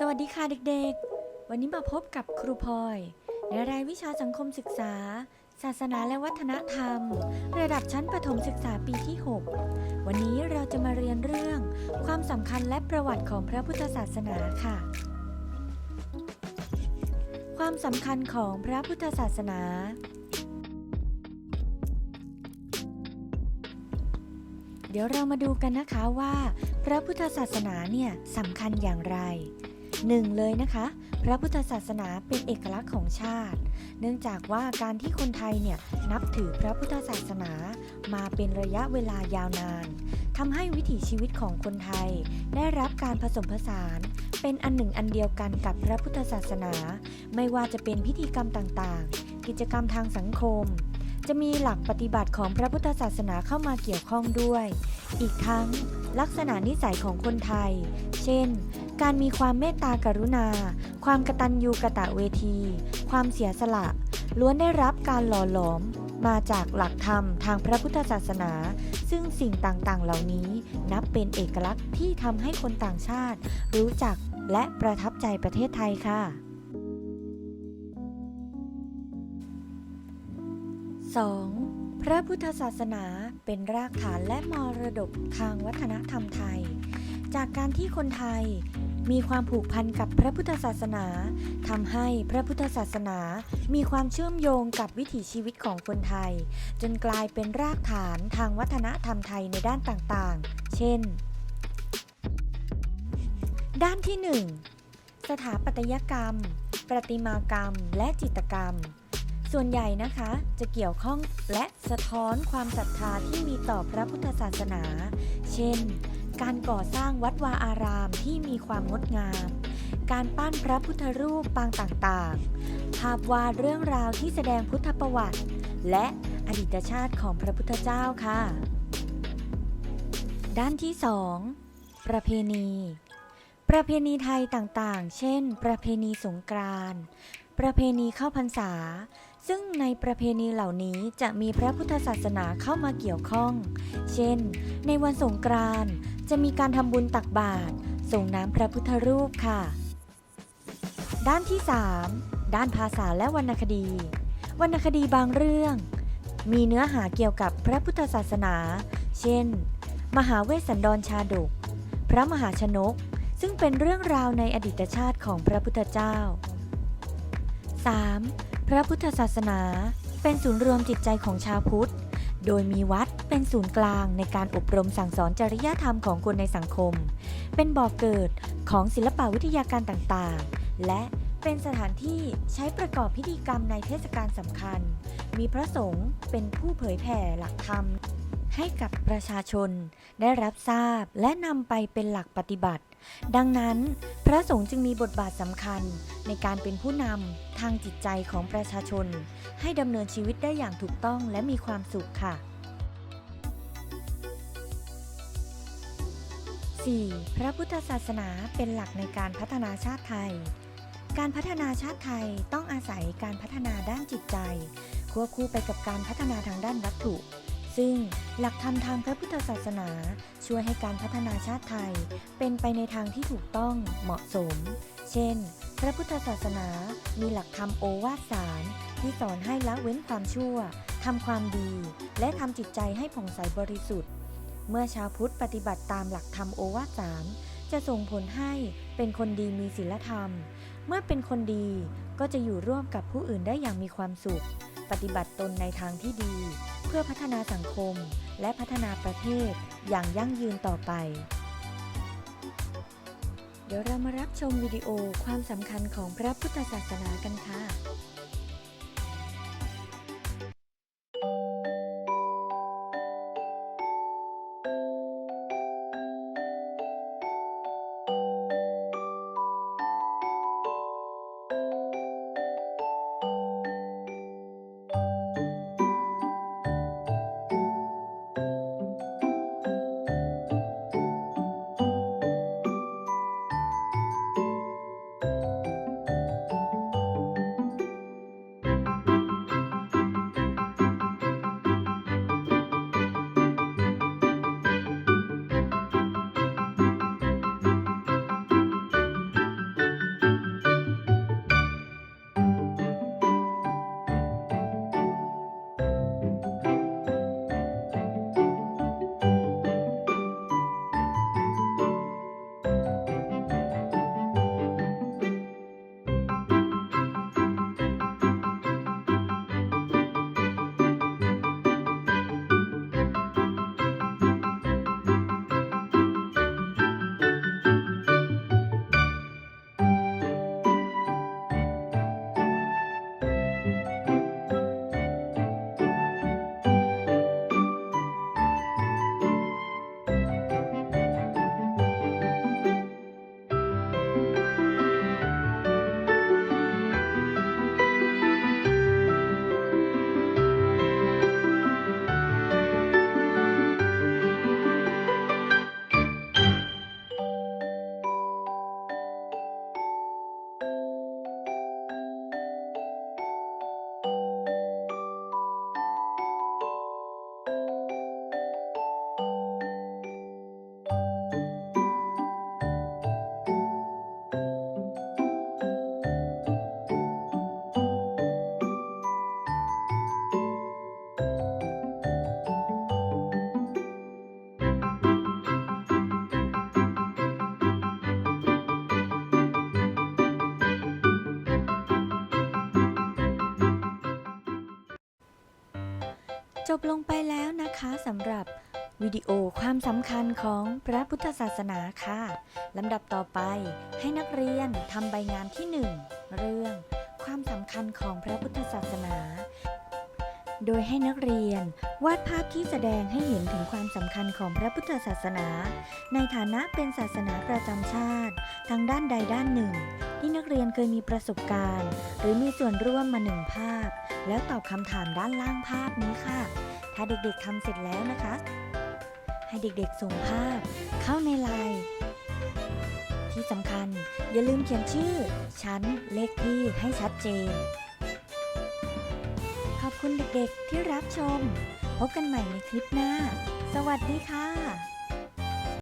สวัสดีค่ะเด็กๆ วันนี้มาพบกับครูพลอย ในรายวิชาสังคมศึกษา ศาสนาและวัฒนธรรม ระดับชั้นประถมศึกษาปีที่ 6 วันนี้เราจะมาเรียนเรื่อง ความสำคัญและประวัติของพระพุทธศาสนาค่ะ ความสำคัญของพระพุทธศาสนา เดี๋ยวเรามาดูกันนะคะว่า พระพุทธศาสนาเนี่ยสำคัญอย่างไร หนึ่งเลยนะคะ พระพุทธศาสนาเป็นเอกลักษณ์ของชาติ เนื่องจากว่าการที่คนไทยเนี่ยนับถือพระพุทธศาสนามาเป็นระยะเวลายาวนานทำให้วิถีชีวิตของคนไทย ได้รับการผสมผสาน เป็นอันหนึ่งอันเดียวกันกับพระพุทธศาสนา ไม่ว่าจะเป็นพิธีกรรมต่างๆ กิจกรรมทางสังคม จะมีหลักปฏิบัติของพระพุทธศาสนาเข้ามาเกี่ยวข้องด้วย อีกทั้งลักษณะนิสัยของคนไทย เช่น การมีความเมตตากรุณา ความกตัญญูกะตะเวที ความเสียสละ ล้วนได้รับการหล่อหลอมมาจากหลักธรรมทางพระพุทธศาสนา ซึ่งสิ่งต่างๆ เหล่านี้นับเป็นเอกลักษณ์ที่ทำให้คนต่างชาติ รู้จักและประทับใจประเทศไทยค่ะ 2. พระพุทธศาสนาเป็นรากฐานและมรดกทางวัฒนธรรมไทย จากการที่คนไทย มีความผูกพันกับพระพุทธศาสนาทำให้พระพุทธศาสนา มีความเชื่อมโยงกับวิถีชีวิตของคนไทย จนกลายเป็นรากฐานทางวัฒนธรรมไทยในด้านต่างๆ เช่น ด้านที่ 1 สถาปัตยกรรม ประติมากรรม และจิตรกรรมส่วนใหญ่นะคะจะเกี่ยวข้องและสะท้อนความศรัทธาที่มีต่อพระพุทธศาสนา เช่น การก่อสร้างวัดวาอารามที่มีความงดงาม การปั้นพระพุทธรูปปางต่างๆ ภาพวาดเรื่องราวที่แสดงพุทธประวัติ และอดีตชาติของพระพุทธเจ้าค่ะ ด้านที่ 2 ประเพณี ประเพณีไทยต่างๆ เช่น ประเพณีสงกรานต์ประเพณีเข้าพรรษา ซึ่งในประเพณีเหล่านี้จะมีพระพุทธศาสนาเข้ามาเกี่ยวข้อง เช่น ในวันสงกรานต์จะมีการทำบุญตักบาตร ส่งน้ำพระพุทธรูปค่ะ ด้านที่ 3 ด้านภาษาและวรรณคดี วรรณคดีบางเรื่อง มีเนื้อหาเกี่ยวกับพระพุทธศาสนา เช่น มหาเวสสันดรชาดก พระมหาชนก ซึ่งเป็นเรื่องราวในอดีตชาติของพระพุทธเจ้า 3. พระพุทธศาสนาเป็นศูนย์รวมจิตใจของชาวพุทธ โดยมีวัดเป็นศูนย์กลางในการอบรมสั่งสอนจริยธรรมของคนในสังคม เป็นบ่อกเกิดของศิลปวิทยาการต่างๆ และเป็นสถานที่ใช้ประกอบพิธีกรรมในเทศกาลสำคัญ มีพระสงฆ์เป็นผู้เผยแผ่หลักธรรม ให้กับประชาชนได้รับทราบและนำไปเป็นหลักปฏิบัติ ดังนั้น พระสงฆ์จึงมีบทบาทสำคัญในการเป็นผู้นำทางจิตใจของประชาชน ให้ดำเนินชีวิตได้อย่างถูกต้องและมีความสุขค่ะ 4. พระพุทธศาสนาเป็นหลักในการพัฒนาชาติไทย การพัฒนาชาติไทยต้องอาศัยการพัฒนาด้านจิตใจ ควบคู่ไปกับการพัฒนาทางด้านวัตถุ ซึ่งหลักธรรมทางพระพุทธศาสนา ช่วยให้การพัฒนาชาติไทย เป็นไปในทางที่ถูกต้องเหมาะสม เช่น พระพุทธศาสนามีหลักธรรมโอวาทสาร ที่สอนให้ละเว้นความชั่วทำความดี และทำจิตใจให้ผ่องใสบริสุทธิ์ เมื่อชาวพุทธปฏิบัติตามหลักธรรมโอวาทสามจะส่งผลให้เป็นคนดีมีศีลธรรม เมื่อเป็นคนดีก็จะอยู่ร่วมกับผู้อื่นได้อย่างมีความสุข ปฏิบัติตนในทางที่ดี เพื่อพัฒนาสังคมและพัฒนาประเทศอย่างยั่งยืนต่อไป เดี๋ยวเรามารับชมวิดีโอความสำคัญของพระพุทธศาสนากันค่ะ จบลงไปแล้วนะคะสำหรับวิดีโอความสำคัญของพระพุทธศาสนาค่ะลำดับต่อไปให้นักเรียนทำใบงานที่ 1 เรื่อง ความสำคัญของพระพุทธศาสนา โดยให้นักเรียนวาดภาพที่แสดงให้เห็นถึงความสำคัญของพระพุทธศาสนา ในฐานะเป็นศาสนาประจำชาติ ทางด้านใดด้านหนึ่ง ที่นักเรียนเคยมีประสบการณ์ หรือมีส่วนร่วมมาหนึ่งภาพ แล้วตอบคำถามด้านล่างภาพนี้ค่ะ ถ้าเด็กๆทำเสร็จแล้วนะคะ ให้เด็กๆส่งภาพ เข้าในไลน์ที่สำคัญ อย่าลืมเขียนชื่อ ชั้น เลขที่ให้ชัดเจน ขอบคุณเด็กๆที่รับชม พบกันใหม่ในคลิปหน้า สวัสดีค่ะ